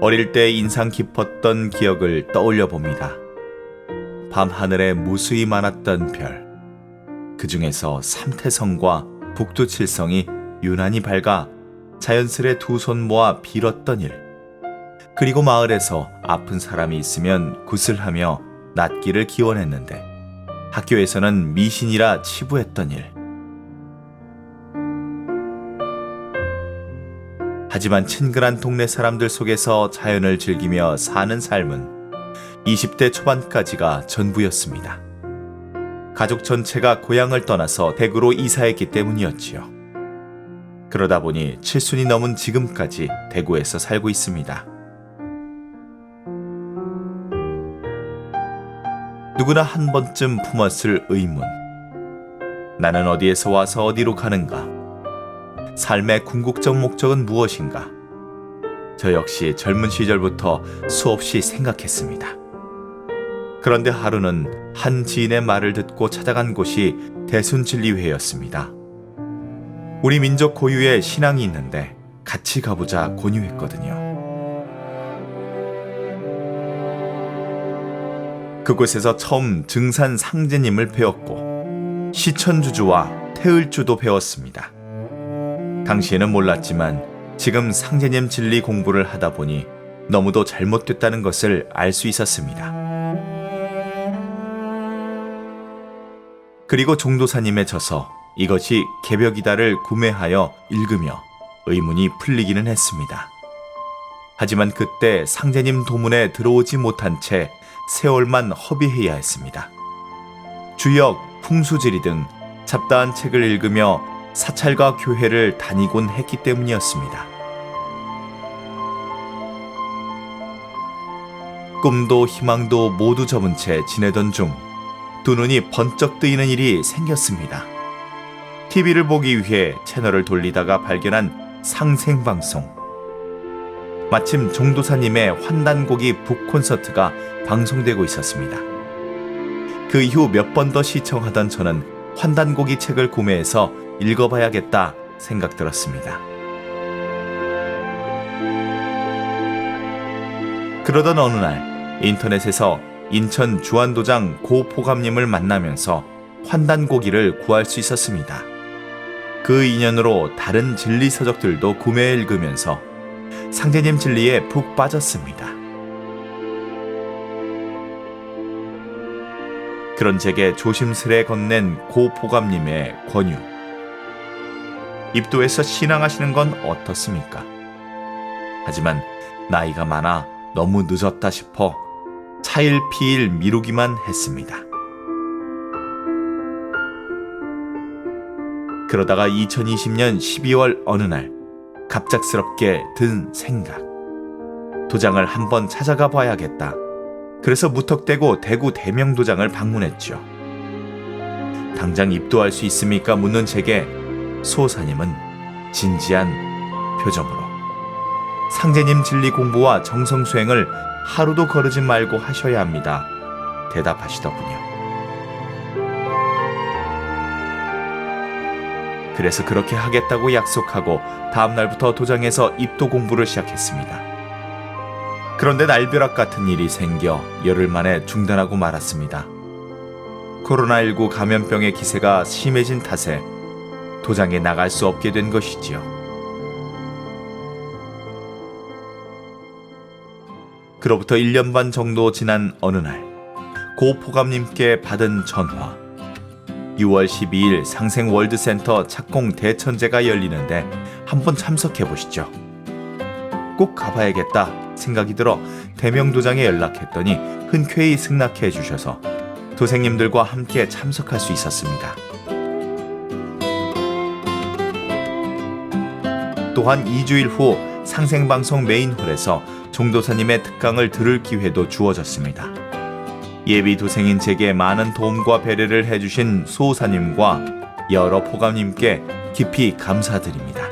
어릴 때 인상 깊었던 기억을 떠올려 봅니다. 밤하늘에 무수히 많았던 별. 그 중에서 삼태성과 북두칠성이 유난히 밝아 자연스레 두 손 모아 빌었던 일. 그리고 마을에서 아픈 사람이 있으면 굿을하며 낫기를 기원했는데 학교에서는 미신이라 치부했던 일. 하지만 친근한 동네 사람들 속에서 자연을 즐기며 사는 삶은 20대 초반까지가 전부였습니다. 가족 전체가 고향을 떠나서 대구로 이사했기 때문이었지요. 그러다 보니 칠순이 넘은 지금까지 대구에서 살고 있습니다. 누구나 한 번쯤 품었을 의문. 나는 어디에서 와서 어디로 가는가? 삶의 궁극적 목적은 무엇인가? 저 역시 젊은 시절부터 수없이 생각했습니다. 그런데 하루는 한 지인의 말을 듣고 찾아간 곳이 대순진리회였습니다. 우리 민족 고유의 신앙이 있는데 같이 가보자 권유했거든요. 그곳에서 처음 증산 상제님을 배웠고 시천주주와 태을주도 배웠습니다. 당시에는 몰랐지만 지금 상제님 진리 공부를 하다 보니 너무도 잘못됐다는 것을 알 수 있었습니다. 그리고 종도사님의 저서 이것이 개벽이다를 구매하여 읽으며 의문이 풀리기는 했습니다. 하지만 그때 상제님 도문에 들어오지 못한 채 세월만 허비해야 했습니다. 주역, 풍수지리 등 잡다한 책을 읽으며 사찰과 교회를 다니곤 했기 때문이었습니다. 꿈도 희망도 모두 접은 채 지내던 중 두 눈이 번쩍 뜨이는 일이 생겼습니다. TV를 보기 위해 채널을 돌리다가 발견한 상생방송. 마침 종도사님의 환단곡이 북콘서트가 방송되고 있었습니다. 그 이후 몇 번 더 시청하던 저는 환단곡이 책을 구매해서 읽어봐야겠다 생각 들었습니다. 그러던 어느 날 인터넷에서 인천 주한도장 고포감님을 만나면서 환단고기를 구할 수 있었습니다. 그 인연으로 다른 진리 서적들도 구매해 읽으면서 상제님 진리에 푹 빠졌습니다. 그런 제게 조심스레 건넨 고포감님의 권유. 입도에서 신앙하시는 건 어떻습니까? 하지만 나이가 많아 너무 늦었다 싶어 차일피일 미루기만 했습니다. 그러다가 2020년 12월 어느 날 갑작스럽게 든 생각. 도장을 한번 찾아가 봐야겠다. 그래서 무턱대고 대구 대명도장을 방문했죠. 당장 입도할 수 있습니까? 묻는 제게 수호사님은 진지한 표정으로 상제님 진리 공부와 정성 수행을 하루도 거르지 말고 하셔야 합니다. 대답하시더군요. 그래서 그렇게 하겠다고 약속하고 다음 날부터 도장에서 입도 공부를 시작했습니다. 그런데 날벼락 같은 일이 생겨 열흘 만에 중단하고 말았습니다. 코로나19 감염병의 기세가 심해진 탓에 도장에 나갈 수 없게 된 것이지요. 그로부터 1년 반 정도 지난 어느 날, 고 포감님께 받은 전화. 6월 12일 상생 월드센터 착공 대천제가 열리는데 한번 참석해 보시죠. 꼭 가봐야겠다 생각이 들어 대명도장에 연락했더니 흔쾌히 승낙해 주셔서 도생님들과 함께 참석할 수 있었습니다. 또한 2주일 후 상생방송 메인홀에서 종도사님의 특강을 들을 기회도 주어졌습니다. 예비 도생인 제게 많은 도움과 배려를 해주신 수호사님과 여러 포감님께 깊이 감사드립니다.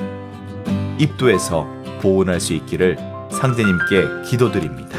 입도에서 보온할 수 있기를 상대님께 기도드립니다.